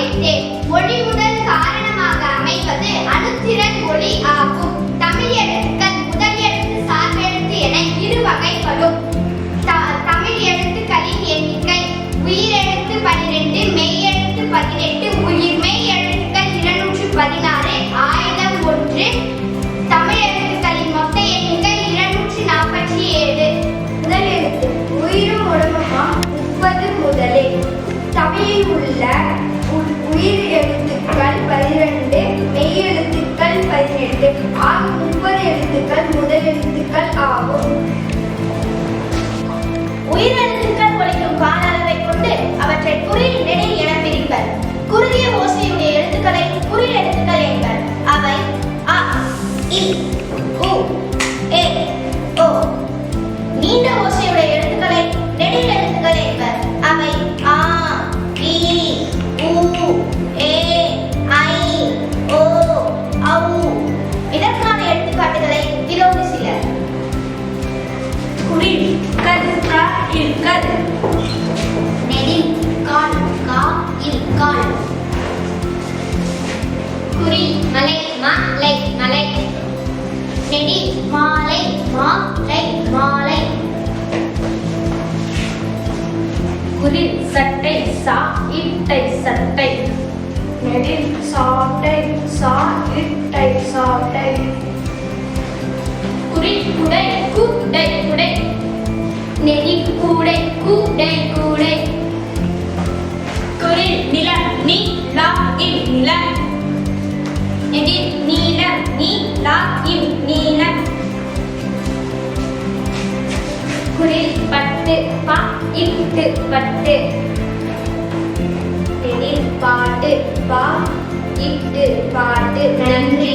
வகைத்தே ஒளி முதல் காரணமாக அமைவது அணுத்திறன் ஒளி ஆகும். தமிழ் எழுத்துக்கள் முதல் எழுத்து சார்பெழுத்து என இரு வகைப்படும். த- தமிழ் எழுத்துக்களின் எண்ணிக்கை உயிரெழுத்து பனிரெண்டு மெய்யெழுத்து பதினெட்டு உயிர் மெய் எழுத்துக்கள் இருநூற்று பதினாறு. உயிர் எழுத்துக்கள் பதினெண்டு மெய் எழுத்துக்கள் பதினெட்டு ஆக முப்பது எழுத்துக்கள் முதல் எழுத்துக்கள் ஆகும் உயிரெழுத்துக்கள் ஒலிக்கும் கால அளவை கொண்டு அவற்றை குறில் மலை மலை மலை. நெடில் மாலை மாலை மாலை. குறி சட்டை சா இட்டை சட்டை. நெடி சாட்டை சா இட்டை சாட்டை. குறி குடை குடை குடை. நெடி கூடை கூடை பத்து பா இட்டு பட்டு பாட்டு பா இட்டு பாட்டு. நன்றி.